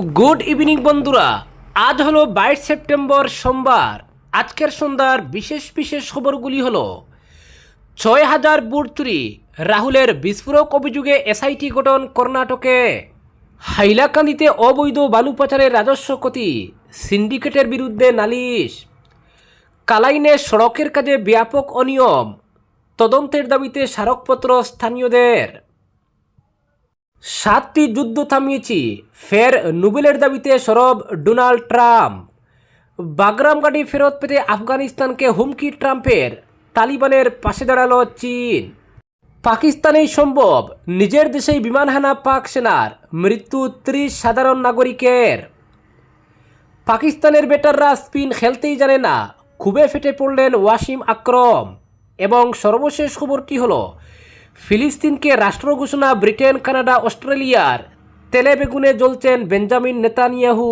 Good evening বন্ধুরা। আজ হলো বাইশ সেপ্টেম্বর সোমবার। আজকের সন্ধ্যার বিশেষ বিশেষ খবরগুলি হলো, ছয় হাজার বুট চুরি রাহুলের বিস্ফোরক অভিযোগে এসআইটি গঠন কর্ণাটকে, হাইলাকান্দিতে অবৈধ বালু পাচারের রাজস্ব ক্ষতি, সিন্ডিকেটের বিরুদ্ধে নালিশ, কালাইনে সড়কের কাজে ব্যাপক অনিয়ম, তদন্তের দাবিতে স্মারকপত্র স্থানীয়দের। সাতটি যুদ্ধ থামিয়েছি। ফের নোবেলের দাবিতে সরব ডোনাল্ড ট্রাম্প। বাগরাম গাড়ি ফেরত পেতে আফগানিস্তানকে হুমকি ট্রাম্পের। তালিবানের পাশে দাঁড়াল চীন। পাকিস্তানেই সম্ভব। নিজের দেশেই বিমান হানা পাক সেনার। মৃত্যু ত্রিশ সাধারণ নাগরিকের। পাকিস্তানের বেটাররা স্পিন খেলতেই জানে না। খুবই ফেটে পড়লেন ওয়াসিম আক্রম। এবং সর্বশেষ খবরটি হলো ফিলিস্তিনকে রাষ্ট্র ঘোষণা ব্রিটেন, কানাডা, অস্ট্রেলিয়ার তেলে বেগুনে জ্বলছেন বেঞ্জামিন নেতানিয়াহু।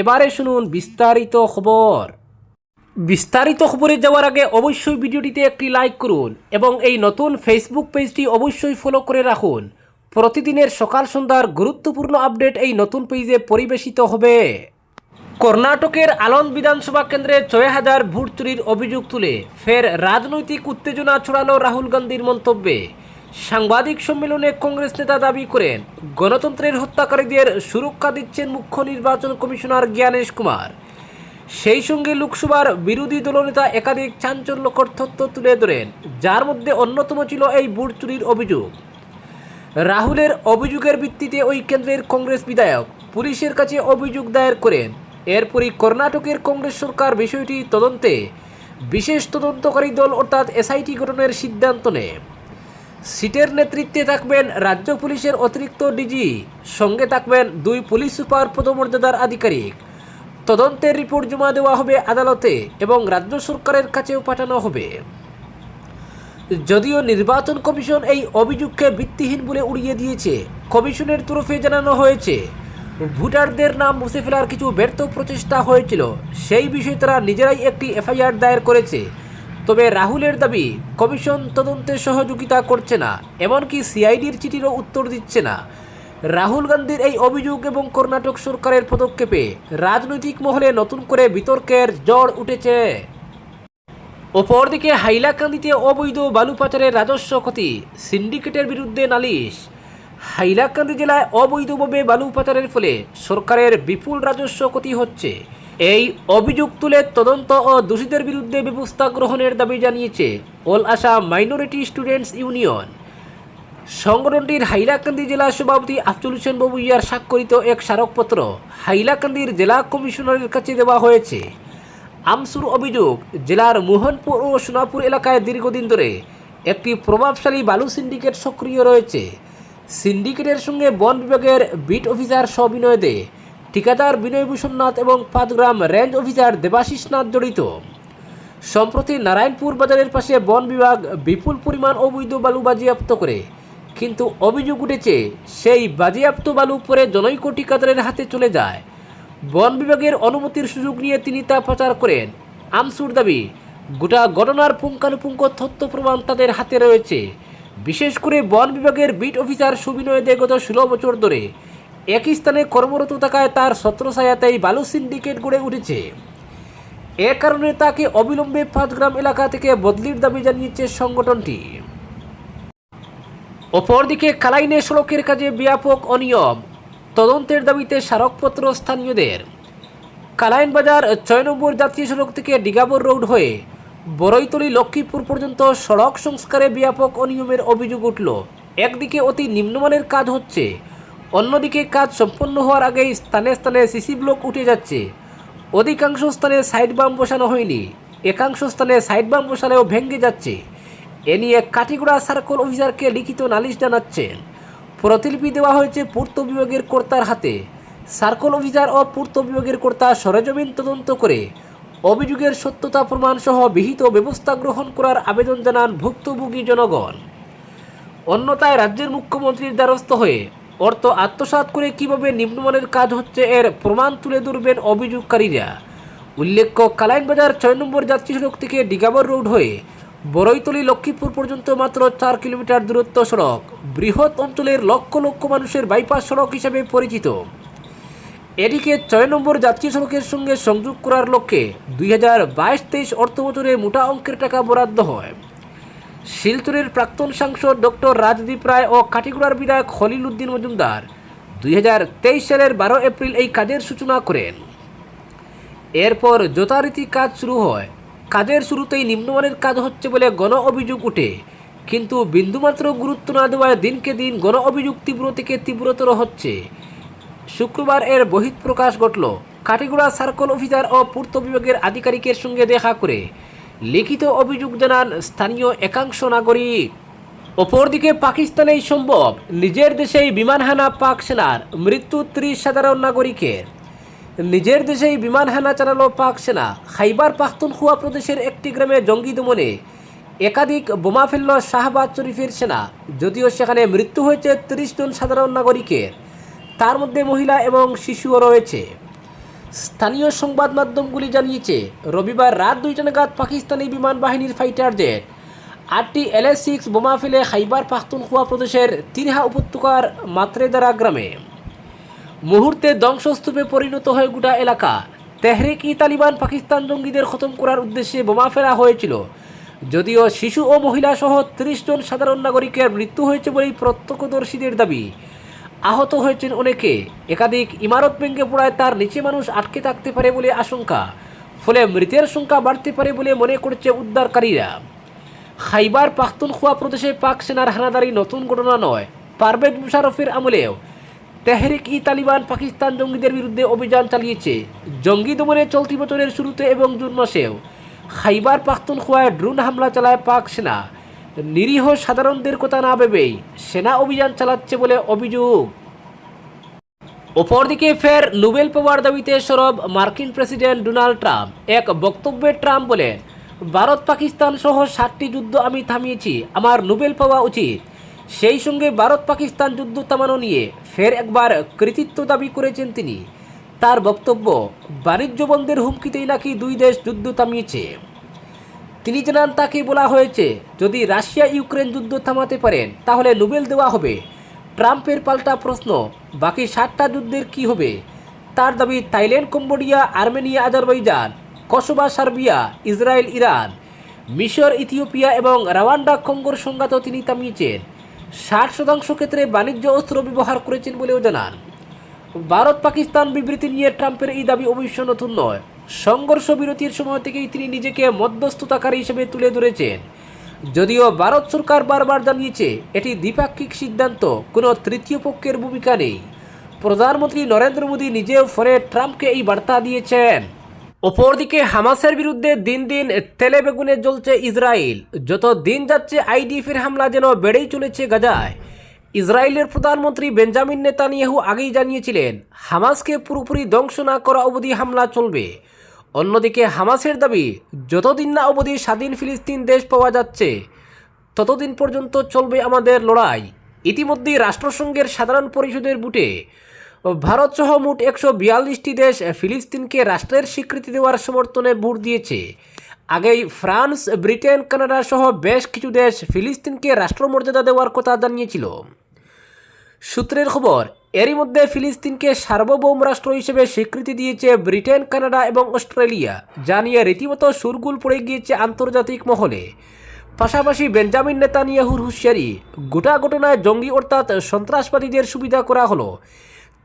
এবারে শুনুন বিস্তারিত খবর। বিস্তারিত খবরে যাওয়ার আগে অবশ্যই ভিডিওটিতে একটি লাইক করুন এবং এই নতুন ফেসবুক পেজটি অবশ্যই ফলো করে রাখুন। প্রতিদিনের সকাল সন্ধ্যার গুরুত্বপূর্ণ আপডেট এই নতুন পেজে পরিবেশিত হবে। কর্ণাটকের আলন বিধানসভা কেন্দ্রে ছয় হাজার ভোট চুরির অভিযোগ তুলে ফের রাজনৈতিক উত্তেজনা ছড়ালো রাহুল গান্ধীর মন্তব্যে। সাংবাদিক সম্মেলনে কংগ্রেস নেতা দাবি করেন, গণতন্ত্রের হত্যাকারীদের সুরক্ষা দিচ্ছেন মুখ্য নির্বাচন কমিশনার জ্ঞানেশ কুমার। সেই সঙ্গে লোকসভার বিরোধী দলনেতা একাধিক চাঞ্চল্যকর তথ্য তুলে ধরেন, যার মধ্যে অন্যতম ছিল এই বুট চুরির অভিযোগ। রাহুলের অভিযোগের ভিত্তিতে ওই কেন্দ্রের কংগ্রেস বিধায়ক পুলিশের কাছে অভিযোগ দায়ের করেন, এরপরই কর্ণাটকের কংগ্রেস সরকার বিষয়টি তদন্তে বিশেষ তদন্তকারী দল অর্থাৎ এসআইটি গঠনের সিদ্ধান্ত নেয়। সিটের নেতৃত্বে থাকবেন রাজ্য পুলিশের অতিরিক্ত ডিজি। সঙ্গে থাকবেন দুই পুলিশ সুপার পদমর্যাদার আধিকারিক। তদন্তের রিপোর্ট জমা দেওয়া হবে আদালতে এবং রাজ্য সরকারের কাছেও পাঠানো হবে। যদিও নির্বাচন কমিশন এই অভিযোগকে ভিত্তিহীন বলে উড়িয়ে দিয়েছে, কমিশনের তরফে জানানো হয়েছে। ভোটারদের নাম মুছে ফেলার কিছু ব্যর্থ প্রচেষ্টা হয়েছিল, সেই বিষয়ে তারা নিজেরাই একটি এফআইআর দায়ের করেছে। তবে রাহুলের দাবি, কমিশন তদন্তে সহযোগিতা করছে না, এমনকি সিআইডির চিঠিরও উত্তর দিচ্ছে না। রাহুল গান্ধীর এই অভিযোগ এবং কর্ণাটক সরকারের পদক্ষেপে রাজনৈতিক মহলে নতুন করে বিতর্কের জ্বর উঠেছে। অপরদিকে হাইলাকান্দিতে অবৈধ বালু পাচারের রাজস্ব ক্ষতি, সিন্ডিকেটের বিরুদ্ধে নালিশ। হাইলাকান্দি জেলায় অবৈধভাবে বালু পাচারের ফলে সরকারের বিপুল রাজস্ব ক্ষতি হচ্ছে। এই অভিযোগ তুলে তদন্ত ও দোষীদের বিরুদ্ধে ব্যবস্থা গ্রহণের দাবি জানিয়েছে all Assam minority students union. সংগঠনটির হাইলাকান্দি জেলা সভাপতি আফজল হোসেন বাবু ইয়ার স্বাক্ষরিত এক স্মারকপত্র হাইলাকান্দির জেলা কমিশনারের কাছে দেওয়া হয়েছে। আমসুর অভিযোগ, জেলার মোহনপুর ও সোনাপুর এলাকায় দীর্ঘদিন ধরে একটি প্রভাবশালী বালু সিন্ডিকেট সক্রিয় রয়েছে। সিন্ডিকেটের সঙ্গে বন বিভাগের বিট অফিসার সবিনয় দে ঠিকাদার বিনয়ভূষণ নাথ এবং পাঁচগ্রাম রেঞ্জ অফিসার দেবাশিস নাথ জড়িত। সম্প্রতি নারায়ণপুর বাজারের পাশে বন বিভাগ বিপুল পরিমাণ অবৈধ বালু বাজেয়াপ্ত করে, কিন্তু অভিযোগ উঠেছে সেই বাজেয়াপ্ত বালু পরে জনৈক ঠিকাদারের হাতে চলে যায়। বন বিভাগের অনুমতির সুযোগ নিয়ে তিনি তা প্রচার করেন। আমসুর দাবি, গোটা ঘটনার পুঙ্খানুপুঙ্খ তথ্য প্রমাণ তাদের হাতে রয়েছে। বিশেষ করে বন বিভাগের বিট অফিসার সুবিনয় দে গত ষোলো বছর ধরে একই স্থানে কর্মরত থাকায় তার ছত্রছায়াতেই বালু সিন্ডিকেট গড়ে উঠেছে। এ কারণে তাকে অবিলম্বে পাঁচগ্রাম এলাকা থেকে বদলির দাবি জানিয়েছে সংগঠনটি। অপরদিকে কালাইনে সড়কের কাজে ব্যাপক অনিয়ম। তদন্তের দাবিতে স্মারকপত্র স্থানীয়দের। কালাইন বাজার ছয় নম্বর জাতীয় সড়ক থেকে ডিগাবর রোড হয়ে বড়ইতলি লক্ষ্মীপুর পর্যন্ত সড়ক সংস্কারে ব্যাপক অনিয়মের অভিযোগ উঠল। একদিকে অতি নিম্নমানের কাজ হচ্ছে অন্যদিকে কাজ সম্পন্ন হওয়ার আগেই স্থানে স্থানে সিসি ব্লক উঠে যাচ্ছে। অধিকাংশ স্থানে সাইড বাম বসানো হয়নি। একাংশ স্থানে সাইড বাম বসালেও ভেঙে যাচ্ছে। এ নিয়ে কাটিগুড়া সার্কল অফিসারকে লিখিত নালিশ জানাচ্ছেন। প্রতিলিপি দেওয়া হয়েছে পূর্ত বিভাগের কর্তার হাতে। সার্কল অফিসার ও পূর্ত বিভাগের কর্তা সরেজমিন তদন্ত করে অভিযোগের সত্যতা প্রমাণ সহ বিহিত ব্যবস্থা গ্রহণ করার আবেদন জানান ভুক্তভোগী জনগণ। অন্যথায় রাজ্যের মুখ্যমন্ত্রীর দ্বারস্থ হয়ে অর্থ আত্মসাৎ করে কীভাবে নিম্নমানের কাজ হচ্ছে এর প্রমাণ তুলে ধরবেন অভিযোগকারীরা। উল্লেখ্য, কালাইনবাজার ছয় নম্বর যাত্রী সড়ক থেকে ডিগাবর রোড হয়ে বড়ইতলি লক্ষ্মীপুর পর্যন্ত মাত্র চার কিলোমিটার দূরত্ব সড়ক, বৃহৎ অঞ্চলের লক্ষ লক্ষ মানুষের বাইপাস সড়ক হিসেবে পরিচিত। এদিকে ছয় নম্বর যাত্রী সড়কের সঙ্গে সংযোগ করার লক্ষ্যে দুই হাজার বাইশ তেইশ অর্থ বছরে মোটা অঙ্কের টাকা বরাদ্দ হয়। শিলচরের প্রাক্তন সাংসদ ডক্টর রাজদীপ রায় ও কাটিগুড়ার বিধায়ক খলিল উদ্দিন মজুমদার দুই হাজার তেইশ সালের বারো এপ্রিল এই কাজের সূচনা করেন। এরপর যথারীতি কাজ শুরু হয়। কাজের শুরুতেই নিম্নমানের কাজ হচ্ছে বলে গণ অভিযোগ ওঠে কিন্তু বিন্দুমাত্র গুরুত্ব না দেওয়ায় দিনকে দিন গণ অভিযোগ তীব্র থেকে তীব্রতর হচ্ছে। শুক্রবার এর বহিঃপ্রকাশ ঘটল। কাটিগুড়া সার্কল অফিসার ও পূর্ত বিভাগের আধিকারিকের সঙ্গে দেখা করে লিখিত অভিযোগ জানান স্থানীয় একাংশ নাগরিক। অপরদিকে পাকিস্তানেই সম্ভব, নিজের দেশেই বিমান হানা পাক সেনার মৃত্যু ত্রিশ সাধারণ নাগরিকের। নিজের দেশেই বিমান হানা চালালো পাক সেনা খাইবার পাখতুনখোয়া প্রদেশের একটি গ্রামে জঙ্গি দমনে একাধিক বোমা ফেলল শাহবাজ শরীফের সেনা, যদিও সেখানে মৃত্যু হয়েছে তিরিশ জন সাধারণ নাগরিকের। তার মধ্যে মহিলা এবং শিশুও রয়েছে। স্থানীয় সংবাদ মাধ্যমগুলি জানিয়েছে, রবিবার রাত দুইটা নাগাদ পাকিস্তানি বিমান বাহিনীর ফাইটার জেট আটটি এলএস সিক্স বোমা ফেলে খাইবার পাখতুনখোয়া প্রদেশের তিনহা উপত্যকার মাত্রেদারা গ্রামে। মুহূর্তে ধ্বংসস্তূপে পরিণত হয়ে গোটা এলাকা। তেহরিক ই তালিবান পাকিস্তান জঙ্গিদের খতম করার উদ্দেশ্যে বোমা ফেলা হয়েছিল। যদিও শিশু ও মহিলা সহ ত্রিশ জন সাধারণ নাগরিকের মৃত্যু হয়েছে বলেই প্রত্যক্ষদর্শীদের দাবি। আহত হয়েছেন অনেকে। একাধিক ইমারত ভেঙে পড়ায় তার নিচে মানুষ আটকে থাকতে পারে বলে আশঙ্কা। ফলে মৃতের সংখ্যা বাড়তে পারে বলে মনে করছে উদ্ধারকারীরা। খাইবার পাখতুনখোয়া প্রদেশে পাক সেনার হানাদারি নতুন ঘটনা নয়। পারভেজ মুশারফের আমলেও তেহরিক ই তালিবান পাকিস্তান জঙ্গিদের বিরুদ্ধে অভিযান চালিয়েছে। জঙ্গি দমনে চলতি বছরের শুরুতে এবং জুন মাসেও খাইবার পাখতুনখোয়ায় ড্রোন হামলা চালায় পাক সেনা। নিরীহ সাধারণদের কথা না ভেবেই সেনা অভিযান চালাচ্ছে বলে অভিযোগ। অপরদিকে ফের নোবেল পাওয়ার দাবিতে সরব মার্কিন প্রেসিডেন্ট ডোনাল্ড ট্রাম্প এক বক্তব্যে ট্রাম্প বলেন, ভারত পাকিস্তান সহ সাতটি যুদ্ধ আমি থামিয়েছি, আমার নোবেল পাওয়া উচিত। সেই সঙ্গে ভারত পাকিস্তান যুদ্ধ থামানো নিয়ে ফের একবার কৃতিত্ব দাবি করেছেন তিনি। তার বক্তব্য বাণিজ্য বন্ধের হুমকিতেই নাকি দুই দেশ যুদ্ধ থামিয়েছে। তিনি জানান, তাকে বলা হয়েছে, যদি রাশিয়া ইউক্রেন যুদ্ধ থামাতে পারেন, তাহলে নোবেল দেওয়া হবে। ট্রাম্পের পাল্টা প্রশ্ন, বাকি সাতটা যুদ্ধের কি হবে? তার দাবি, Thailand, Cambodia, Armenia, Azerbaijan Kosovo Serbia, Israel, Iran, মিশর, ইথিওপিয়া এবং রাওয়ান্ডা কঙ্গোর সংঘাতও তিনি থামিয়েছেন। ষাট শতাংশ ক্ষেত্রে বাণিজ্য অস্ত্র ব্যবহার করেছেন বলেও জানান। ভারত পাকিস্তান বিবৃতি নিয়ে ট্রাম্পের এই দাবি অবশ্য নতুন নয়। সংঘর্ষ বিরতির সময় থেকেই তিনি নিজেকে মধ্যস্থতাকারী হিসেবে তুলে ধরেছেন। যদিও ভারত সরকার বারবার জানিয়েছে, এটি দ্বিপাক্ষিক সিদ্ধান্ত, কোনো তৃতীয় পক্ষের ভূমিকা নেই। প্রধানমন্ত্রী নরেন্দ্র মোদী নিজেও ফোনে ট্রাম্পকে এই বার্তা দিয়েছেন। অপরদিকে হামাসের বিরুদ্ধে দিন দিন তেলে বেগুনে জ্বলছে ইসরায়েল। যত দিন যাচ্ছে, আইডিএফের হামলা যেন বেড়েই চলেছে গাজায়। ইসরায়েলের প্রধানমন্ত্রী বেঞ্জামিন নেতানিয়াহু আগেই জানিয়েছিলেন, হামাসকে পুরোপুরি ধ্বংস না করা অবধি হামলা চলবে। অন্যদিকে হামাসের দাবি, যতদিন না অবধি স্বাধীন ফিলিস্তিন দেশ পাওয়া যাচ্ছে, ততদিন পর্যন্ত চলবে আমাদের লড়াই। ইতিমধ্যেই রাষ্ট্রসংঘের সাধারণ পরিষদের বুটে ভারতসহ মোট একশো বিয়াল্লিশটি দেশ ফিলিস্তিনকে রাষ্ট্রের স্বীকৃতি দেওয়ার সমর্থনে ভোট দিয়েছে। আগেই ফ্রান্স, ব্রিটেন, কানাডা সহ বেশ কিছু দেশ ফিলিস্তিনকে রাষ্ট্রমর্যাদা দেওয়ার কথা জানিয়েছিল। সূত্রের খবর এরই মধ্যে ফিলিস্তিনকে সার্বভৌম রাষ্ট্র হিসেবে স্বীকৃতি দিয়েছে ব্রিটেন, কানাডা এবং অস্ট্রেলিয়া, যা নিয়ে রীতিমতো সুরগুল পড়ে গিয়েছে আন্তর্জাতিক মহলে। পাশাপাশি বেঞ্জামিন নেতানিয়াহুর হুঁশিয়ারি, গোটা ঘটনায় জঙ্গি অর্থাৎ সন্ত্রাসবাদীদের সুবিধা করা হলো।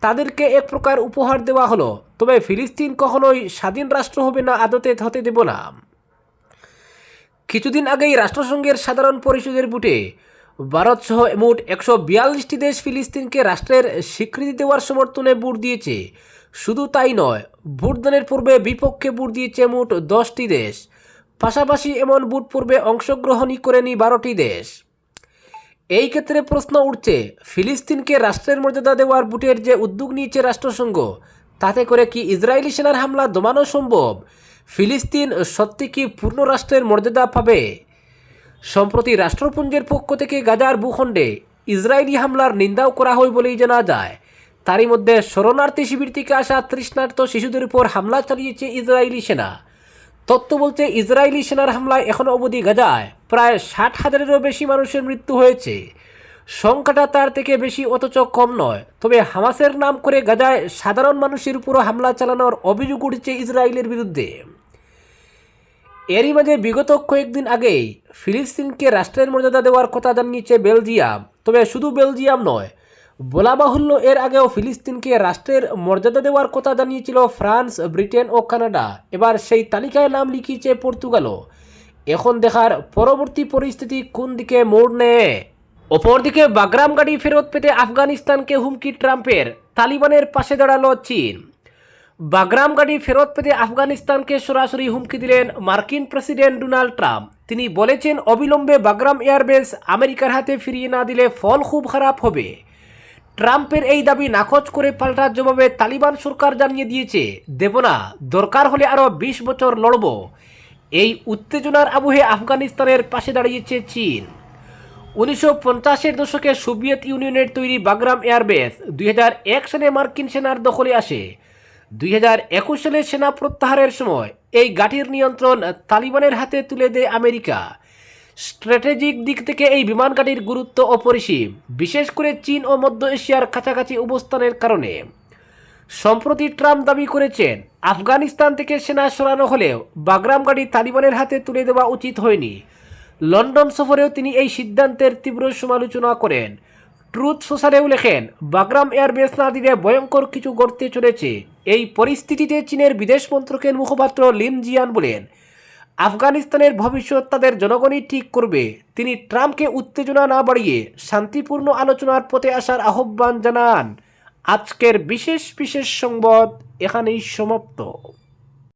তাদেরকে এক প্রকার উপহার দেওয়া হলো, তবে ফিলিস্তিন কখনোই স্বাধীন রাষ্ট্র হবে না আদতে হতে দেব না। কিছুদিন আগেই রাষ্ট্রসংঘের সাধারণ পরিষদের বুটে ভারত সহ মোট একশো বিয়াল্লিশটি দেশ ফিলিস্তিনকে রাষ্ট্রের স্বীকৃতি দেওয়ার সমর্থনে ভোট দিয়েছে। শুধু তাই নয়, ভোটদানের পূর্বে বিপক্ষে ভোট দিয়েছে মোট দশটি দেশ। পাশাপাশি এমন ভোট পূর্বে অংশগ্রহণই করেনি বারোটি দেশ। এই ক্ষেত্রে প্রশ্ন উঠছে, ফিলিস্তিনকে রাষ্ট্রের মর্যাদা দেওয়ার বুটের যে উদ্যোগ নিয়েছে রাষ্ট্রসংঘ, তাতে করে কি ইসরায়েলি সেনার হামলা দমানো সম্ভব? ফিলিস্তিন সত্যি কি পূর্ণ রাষ্ট্রের মর্যাদা পাবে? সম্প্রতি রাষ্ট্রপুঞ্জের পক্ষ থেকে গাজার ভূখণ্ডে ইসরায়েলি হামলার নিন্দাও করা হয় বলেই জানা যায়। তারই মধ্যে শরণার্থী শিবির থেকে আসা তৃষ্ণার্ত শিশুদের উপর হামলা চালিয়েছে ইসরায়েলি সেনা। তথ্য বলতে ইসরায়েলি সেনার হামলায় এখনও অবধি গাজায় প্রায় ষাট হাজারেরও বেশি মানুষের মৃত্যু হয়েছে। সংখ্যাটা তার থেকে বেশি অথচ কম নয়। তবে হামাসের নাম করে গাজায় সাধারণ মানুষের উপর হামলা চালানোর অভিযোগ উঠেছে ইসরায়েলের বিরুদ্ধে। এরই মাঝে বিগত কয়েকদিন আগেই ফিলিস্তিনকে রাষ্ট্রের মর্যাদা দেওয়ার কথা জানিয়েছে বেলজিয়াম। তবে শুধু বেলজিয়াম নয় বলা বাহুল্য এর আগেও ফিলিস্তিনকে রাষ্ট্রের মর্যাদা দেওয়ার কথা জানিয়েছিল ফ্রান্স, ব্রিটেন ও কানাডা। এবার সেই তালিকায় নাম লিখিয়েছে পর্তুগালও। এখন দেখার পরবর্তী পরিস্থিতি কোন দিকে মোড় নেয়? অপরদিকে বাগরাম গাড়ি ফেরত পেতে আফগানিস্তানকে হুমকি ট্রাম্পের, তালিবানের পাশে দাঁড়াল চীন। বাগরাম গাড়ি ফেরত পেতে আফগানিস্তানকে সরাসরি হুমকি দিলেন মার্কিন প্রেসিডেন্ট ডোনাল্ড ট্রাম্প। তিনি বলেছেন, অবিলম্বে বাগরাম এয়ারবেস আমেরিকার হাতে ফিরিয়ে না দিলে ফল খুব খারাপ হবে। ট্রাম্পের এই দাবি নাকচ করে পাল্টার জবাবে তালিবান সরকার জানিয়ে দিয়েছে দেব না দরকার হলে আরও বিশ বছর লড়ব। এই উত্তেজনার আবহে আফগানিস্তানের পাশে দাঁড়িয়েছে চীন। উনিশশো পঞ্চাশের দশকে সোভিয়েত ইউনিয়নের তৈরি বাগরাম এয়ারবেস দুই হাজার এক সালে মার্কিন সেনার দখলে আসে। দুই হাজার একুশ সালে সেনা প্রত্যাহারের সময় এই গাঠির নিয়ন্ত্রণ তালিবানের হাতে তুলে দেয় আমেরিকা। স্ট্র্যাটেজিক দিক থেকে এই বিমান ঘাঁটির গুরুত্ব অপরিসীম, বিশেষ করে চীন ও মধ্য এশিয়ার কাছাকাছি অবস্থানের কারণে। সম্প্রতি ট্রাম্প দাবি করেছেন, আফগানিস্তান থেকে সেনা সরানো হলেও বাগরাম গাড়ি তালিবানের হাতে তুলে দেওয়া উচিত হয়নি। লন্ডন সফরেও তিনি এই সিদ্ধান্তের তীব্র সমালোচনা করেন। ট্রুথ সোশ্যালেও লেখেন, বাগরাম এয়ারবেস না দিলে ভয়ঙ্কর কিছু গড়তে চলেছে। এই পরিস্থিতিতে চীনের বিদেশ মন্ত্রকের মুখপাত্র লিম জিয়ান বলেন, আফগানিস্তানের ভবিষ্যৎ তাদের জনগণই ঠিক করবে। তিনি ট্রাম্পকে উত্তেজনা না বাড়িয়ে শান্তিপূর্ণ আলোচনার পথে আসার আহ্বান জানান। আজকের বিশেষ বিশেষ সংবাদ এখানেই সমাপ্ত।